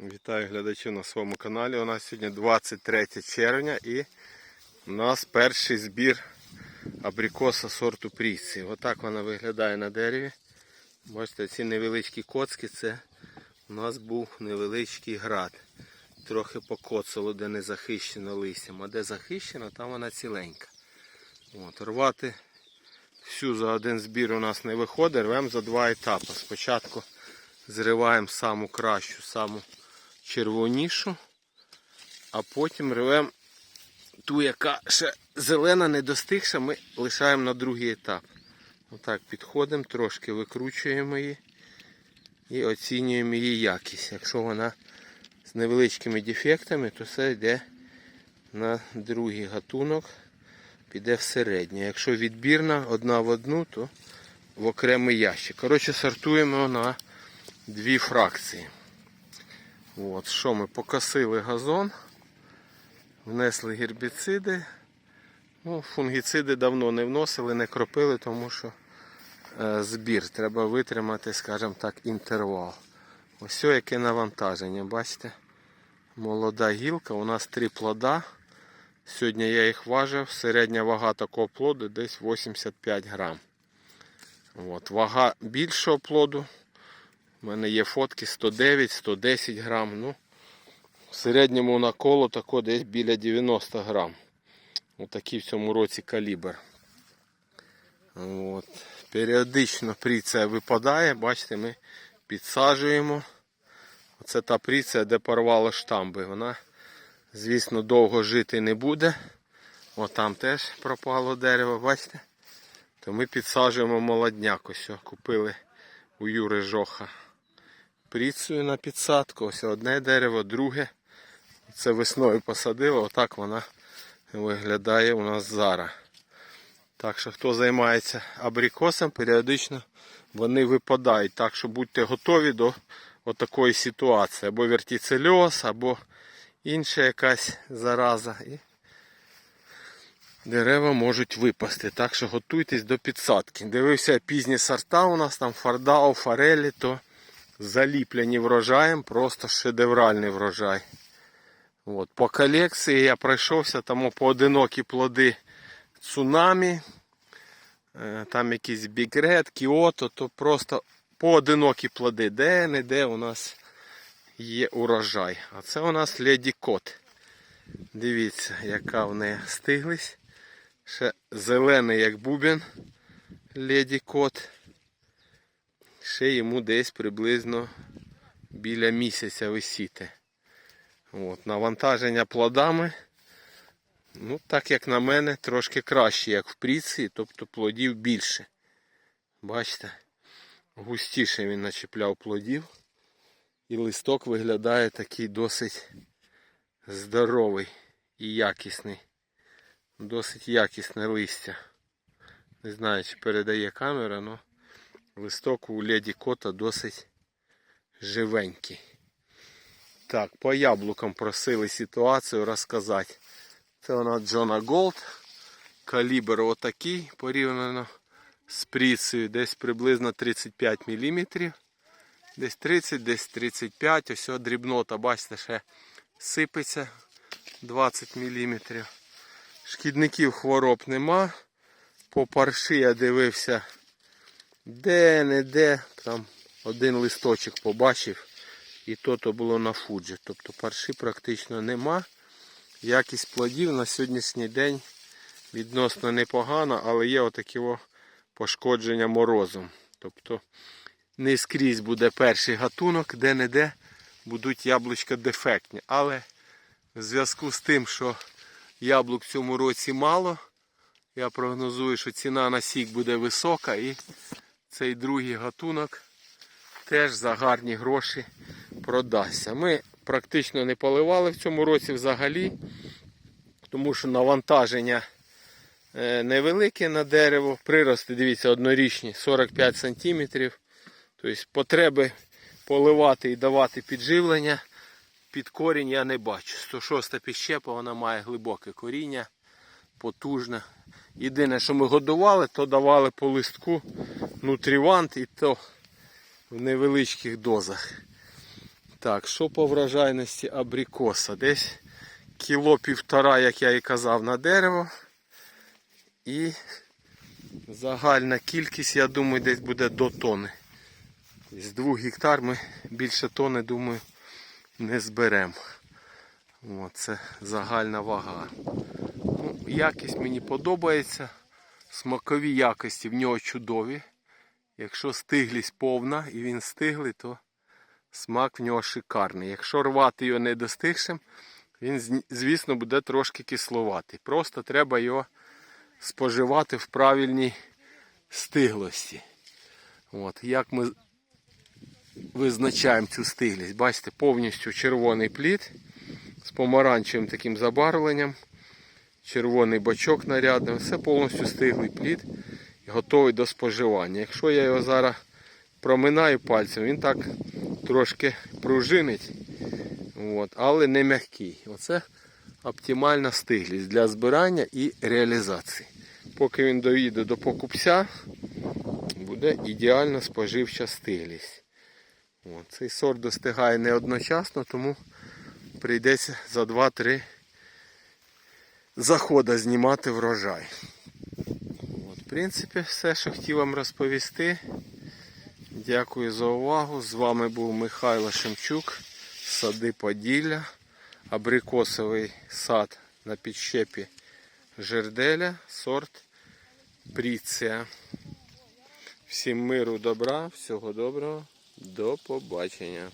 Вітаю глядачів на своєму каналі. У нас сьогодні 23 червня і у нас перший збір абрикоса сорту Прісі. Отак вона виглядає на дереві. Бачите, ці невеличкі коцки це у нас був невеличкий град. Трохи покоцало, де не захищено листям, а де захищено, там вона ціленька. От, рвати всю за один збір у нас не виходить, рвемо за два етапи. Спочатку зриваємо саму кращу, саму червонішу, а потім рвемо ту, яка ще зелена, не достигша, ми лишаємо на другий етап. Отак підходимо, трошки викручуємо її і оцінюємо її якість. Якщо вона з невеличкими дефектами, то все йде на другий гатунок, піде в середнє. Якщо відбірна одна в одну, то в окремий ящик. Коротше, сортуємо на дві фракції. От, що ми покосили газон, внесли гербіциди. Ну, фунгіциди давно не вносили, не кропили, тому що е, збір. Треба витримати, скажімо так, інтервал. Ось яке навантаження. Бачите? Молода гілка, у нас три плода. Сьогодні я їх важив. Середня вага такого плоду десь 85 грам. От, вага більшого плоду. У мене є фотки 109-110 грам. Ну, в середньому на коло тако десь біля 90 грам. Отакий в цьому році калібр. От. Періодично пріця випадає, бачите, ми підсаджуємо. Оце та пріця, де порвало штамби. Вона, звісно, довго жити не буде. От там теж пропало дерево, бачите? То ми підсаджуємо молодняк. Ось купили у Юри Жоха пріцею на підсадку. Ось одне дерево, друге. Це весною посадили, отак вона виглядає у нас зараз. Так що хто займається абрикосом, періодично вони випадають. Так що будьте готові до отакої ситуації. Або вертицельоз, або інша якась зараза. І дерева можуть випасти. Так що готуйтесь до підсадки. Дивився пізні сорта у нас там фардау, форелі, то заліплені врожаєм, просто шедевральний врожай. От, по колекції я пройшовся, тому поодинокі плоди цунамі, е, там якісь бігрет, кіото, то просто поодинокі плоди. Де-не-де у нас є урожай. А це у нас леді кот. Дивіться, яка в неї стиглись. Ще зелений, як бубен, леді кот. Ще йому десь приблизно біля місяця висіти. От, навантаження плодами, ну так як на мене, трошки краще, як в пріці, тобто плодів більше. Бачите, густіше він начепляв плодів. І листок виглядає такий досить здоровий і якісний. Досить якісне листя. Не знаю, чи передає камера, але листок у леді кота досить живенький. Так, по яблукам просили ситуацію розказати. Це нас Джона Голд. Калібр отакий, порівняно з пріцею, десь приблизно 35 мм. Десь 30, десь 35. Ось дрібнота, бачите, ще сипеться 20 мм. Шкідників хвороб нема. По парші я дивився де-не-де. Там один листочок побачив. І то то було на фуджі. Тобто парші практично нема. Якість плодів на сьогоднішній день відносно непогана, але є отакі пошкодження морозом. Тобто не скрізь буде перший гатунок, де-не-де будуть яблучка дефектні. Але в зв'язку з тим, що яблук в цьому році мало, я прогнозую, що ціна на сік буде висока і цей другий гатунок теж за гарні гроші продасться. Ми практично не поливали в цьому році взагалі, тому що навантаження е, невелике на дерево. Прирости, дивіться, однорічні 45 см. Тобто потреби поливати і давати підживлення під корінь я не бачу. 106 підщепа, вона має глибоке коріння, потужне. Єдине, що ми годували, то давали по листку нутрівант і то в невеличких дозах. Так, що по врожайності абрикоса? Десь кіло півтора, як я і казав, на дерево. І загальна кількість, я думаю, десь буде до тони. З двох гектар ми більше тони, думаю, не зберемо. О, це загальна вага. Якість мені подобається. Смакові якості в нього чудові. Якщо стиглість повна і він стиглий, то смак в нього шикарний. Якщо рвати його недостигшим, він, звісно, буде трошки кисловатий. Просто треба його споживати в правильній стиглості. От, як ми визначаємо цю стиглість? Бачите, повністю червоний плід з помаранчевим таким забарвленням. Червоний бачок нарядний, все повністю стиглий плід і готовий до споживання. Якщо я його зараз проминаю пальцем, він так трошки пружинить, от, але не м'який. Оце оптимальна стиглість для збирання і реалізації. Поки він доїде до покупця, буде ідеальна споживча стиглість. От, цей сорт достигає не одночасно, тому прийдеться за 2-3 заходи знімати врожай. От, в принципі, все, що хотів вам розповісти. Дякую за увагу. З вами був Михайло Шемчук, сади Поділля, абрикосовий сад на підщепі Жерделя, сорт Пріція. Всім миру, добра, всього доброго, до побачення.